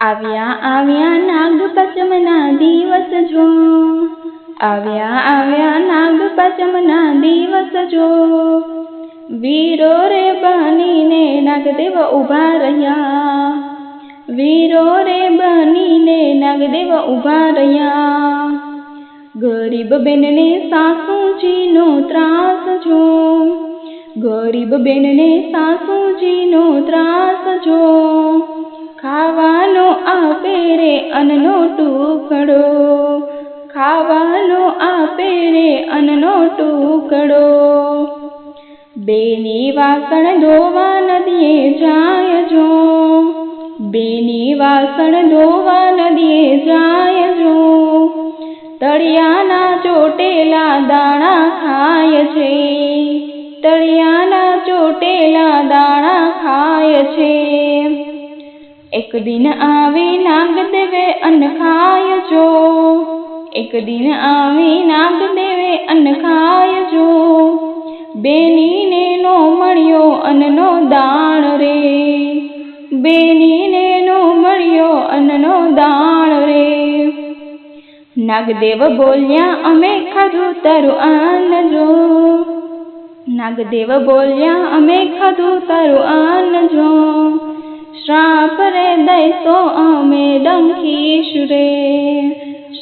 આવ્યા આવ્યા નાગ પંચમના દિવસ જો. આવ્યા આવ્યા નાગ પંચમના દિવસ જો. વીરો રે બનીને નાગદેવ ઊભા રહ્યા. વીરો રે બનીને નાગદેવ ઊભા રહ્યા. ગરીબ બેનને સાસુજીનો ત્રાસ જો. ગરીબ બેનને સાસુજીનો ત્રાસ જો. ખાવાનો આપે રે અન્નનો ટુકડો. ખાવાનો આપે રે અન્નનો ટુકડો. બેની વાસણ ધોવા નદીએ જાય જો. બેની વાસણ ધોવા નદીએ જાય જો. તળિયાના ચોટેલા દાણા ખાય છે. તળિયાના ચોટેલા દાણા ખાય છે. એક દિન આવે નાગદેવે અન્ન ખાય જો એક દિન આવે નાગદેવે અન્ન ખાય જો બેનીને નો મળ્યો અન્નનો દાણ રે. બેનીને નો મળ્યો અન્નનો દાણ રે. નાગદેવ બોલ્યા, અમે ખાધું તારું અન્ન જો નાગદેવ બોલ્યા, અમે ખાધું તારું અન્ન જો શ્રાપ રે દઈશો અમે ડંખીશું રે.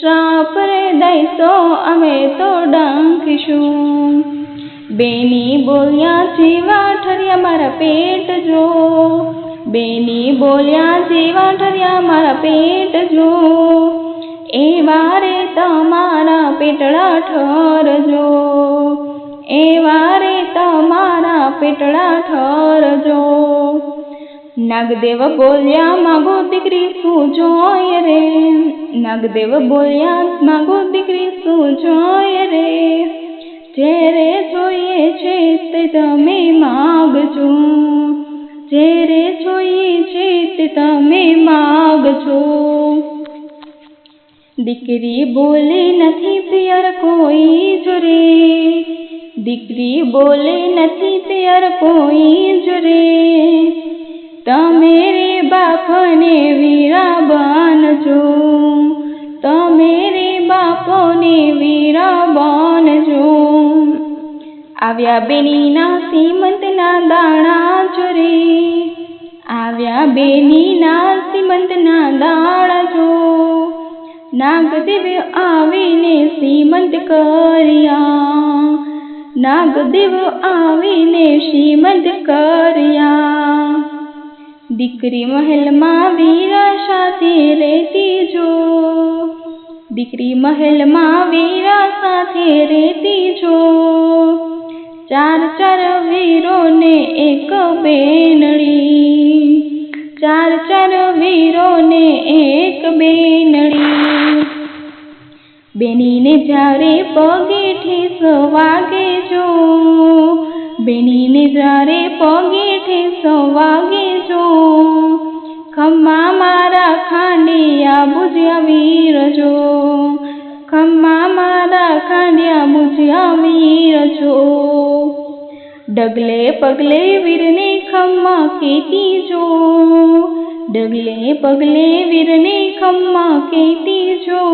શ્રાપ રે દઈશો અમે તો ડંખીશું. બેની બોલ્યા, જેવા ઠર્યા મારા પેટ જો. બેની બોલ્યા, જેવા ઠર્યા મારા પેટ જો. એ વારે તમારા પેટળા ઠરજો એ વારે તમારા પેટળા ઠરજો નાગદેવ બોલ્યા, માગો દીકરી, શું જોય રે? નાગદેવ બોલ્યા, માગો દીકરી, શું જોય રે? જેરે જોઈએ છે, તે તમે માગજો. જેરે જોઈએ છે, તે તમે માગજો. દીકરી બોલે, નથી પિયર કોઈ જ રે દીકરી બોલે, નથી પિયર કોઈ જ રે તમે રે બાપને વીરા બનજો તમે રે બાપને વીરા બનજો આવ્યા બેનીના સીમંતના દાણા જો આવ્યા બેનીના સીમંતના દાણા જો. નાગદેવ આવીને સીમંત કર્યા. નાગદેવ આવીને શ્રીમંત કર્યા. દીકરી મહેલમાં વીરા સાથે રહેતી જો. દીકરી મહેલમાં વીરા સાથે રહેતી જો. ચાર ચાર વીરોને એક બેનડી. ચાર ચાર વીરોને એક બેનડી. બેનીને જ્યારે પગે ઠેસ વાગે જો. બેનીને જ્યારે પગે ઠેસ વાગે ખમ્મા મારા ખાંડિયા બુજ્યા વીરજો ખમ્મા મારા ખાંડિયા બુજ્યા વીરજો ડગલે પગલે વીરને ખમ્મા કેતી જો ડગલે પગલે વીરને ખમ્મા કેતી જો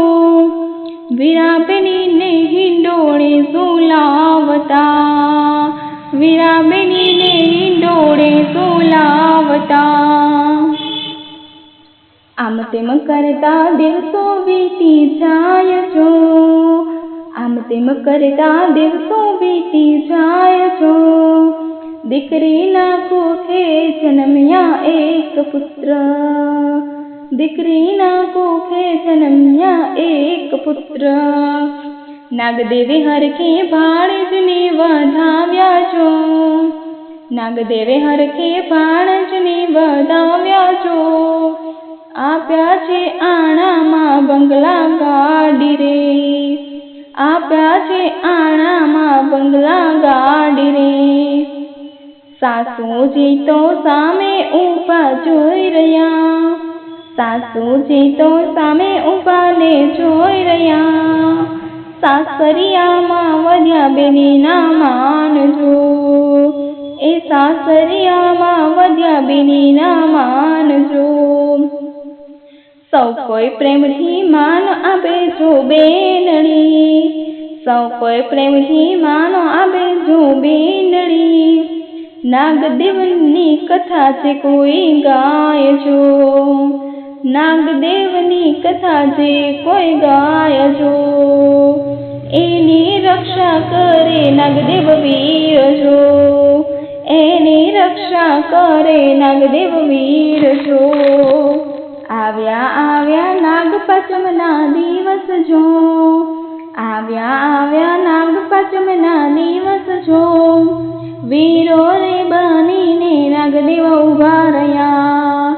વીરાબેનીને હિંડોળે ઝુલાવતા. વીરાબેનીને હિંડોળે ઝુલાવતા. આમ તેમ કરતા દિવસો વીતી જાય જો. આમ તેમ કરતા દિવસો વીતી જાય જો. દીકરીના કોખે જન્મ્યા એક પુત્ર. દીકરીના કોખે જન્મ્યા એક પુત્ર. નાગદેવે હરખે ભાણજને વધાવ્યા જો. નાગદેવે હરખે ભાણજને વધાવ્યા જો. આપ્યા છે આણામાં બંગલા ગાડી રે. આપ્યા છે આણામાં બંગલા ગાડી રે. સાસુજી તો સામે ઊભા જોઈ રહ્યા. સાસુજી તો સામે ઊભાને જોઈ રહ્યા. સાસરિયામાં વધ્યા બેનીના માનજો એ સાસરિયામાં વધ્યા બેનીના માનજો સૌ કોઈ પ્રેમથી માન આપે જો બેનડી? સૌ કોઈ પ્રેમથી માન આપે જો બેનડી? નાગદેવની કથા છે કોઈ ગાય જો? નાગદેવની કથા છે કોઈ ગાય જો? એની રક્ષા કરે નાગદેવ વીર જો? એની રક્ષા કરે નાગદેવ વીર જો? આવ્યા આવ્યા નાગ પાંચમના દિવસ જો, આવ્યા આવ્યા નાગ પાંચમના દિવસ જો, વીરો રે બનીને નાગદેવ ઊભા રહ્યા,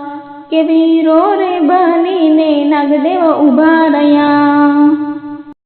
કે વીરો રે બનીને નાગદેવ ઊભા રહ્યા.